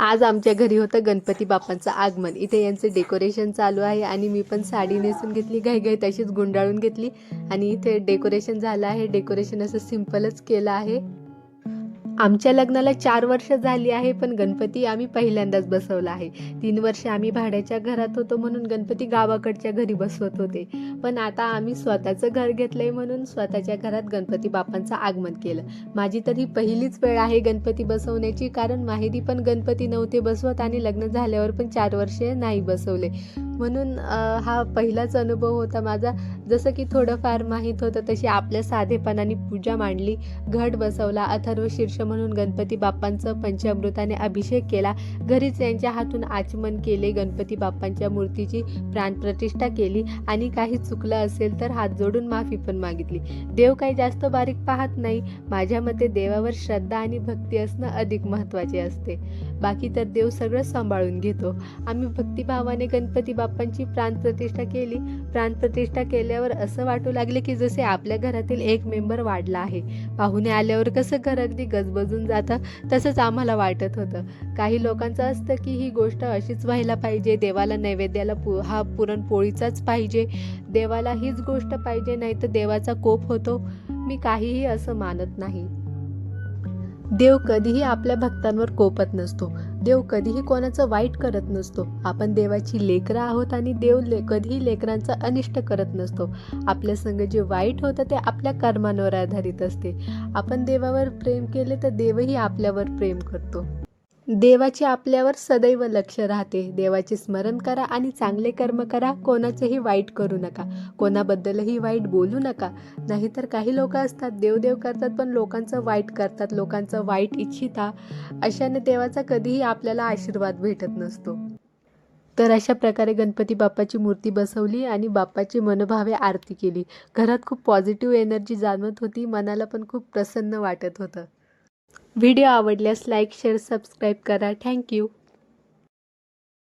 आज आमच्या घरी होतं गणपती बाप्पांचं आगमन. इथे यांचं डेकोरेशन चालू आहे आणि मी पण साडी नेसून घेतली घाई तशीच गुंडाळून घेतली. आणि इथे डेकोरेशन झालं आहे. डेकोरेशन असं सिम्पलच केलं आहे. आमच्या लग्नाला चार वर्ष झाली आहे पण गणपती आम्ही पहिल्यांदाच बसवला आहे. तीन वर्ष आम्ही भाड्याच्या घरात होतो म्हणून गणपती गावाकडच्या घरी बसवत होते. पण आता आम्ही स्वतःचं घर घेतलंय म्हणून स्वतःच्या घरात गणपती बाप्पांचं आगमन केलं. माझी तर ही पहिलीच वेळ आहे गणपती बसवण्याची कारण माहेरी पण गणपती नव्हते बसवत आणि लग्न झाल्यावर पण चार वर्षे नाही बसवले. म्हणून हा पहिलाच अनुभव होता माझा. जसं की थोडंफार माहीत होतं तशी आपल्या साधेपणाने पूजा मांडली घट बसवला अथर्व शीर्ष म्हणून गणपती बाप्पांचं पंचामृताने अभिषेक केला. घरीच यांच्या हातून आचमन केले गणपती बाप्पांच्या मूर्तीची प्राणप्रतिष्ठा केली आणि काही चुकलं असेल तर हात जोडून माफी पण मागितली. देव काही जास्त बारीक पाहत नाही. माझ्या मते देवावर श्रद्धा आणि भक्ती असणं अधिक महत्त्वाचे असते. बाकी तर देव सगळं सांभाळून घेतो. आम्ही भक्तिभावाने गणपती बाप्पांची प्राणप्रतिष्ठा केली. प्राणप्रतिष्ठा केल्यावर असं वाटू लागले की जसे आपल्या घरातील एक मेंबर वाढला आहे. पाहुणे आल्यावर कसं घर अगदी गजबजून जातं तसंच आम्हाला वाटत होतं. काही लोकांचं असतं की ही गोष्ट अशीच व्हायला पाहिजे देवाला नैवेद्याला पु हा पुरणपोळीचाच पाहिजे. देवाला हीच गोष्ट पाहिजे नाही तर देवाचा कोप होतो. मी काहीही असं मानत नाही. देव कधीही आपल्या भक्तांवर कोपत नसतो. देव कधीही कोणाचं वाईट करत नसतो. आपण देवाची लेकरं आहोत आणि देव ले कधीही लेकरांचं अनिष्ट करत नसतो. आपल्या संग जे वाईट होतं ते आपल्या कर्मांवर आधारित असते. आपण देवावर प्रेम केले तर देवही आपल्यावर प्रेम करतो. देवाचे आपल्यावर सदैव लक्ष राहते. देवाचे स्मरण करा आणि चांगले कर्म करा. कोणाचंही वाईट करू नका. कोणाबद्दलही वाईट बोलू नका. नाहीतर काही लोक असतात देवदेव करतात पण लोकांचं वाईट करतात. लोकांचं वाईट इच्छिता अशाने देवाचा कधीही आपल्याला आशीर्वाद भेटत नसतो. तर अशा प्रकारे गणपती बाप्पाची मूर्ती बसवली आणि बाप्पाची मनोभावे आरती केली. घरात खूप पॉझिटिव्ह एनर्जी जाणवत होती. मनाला पण खूप प्रसन्न वाटत होतं. व्हिडिओ आवडल्यास लाईक शेअर सबस्क्राईब करा थँक्यू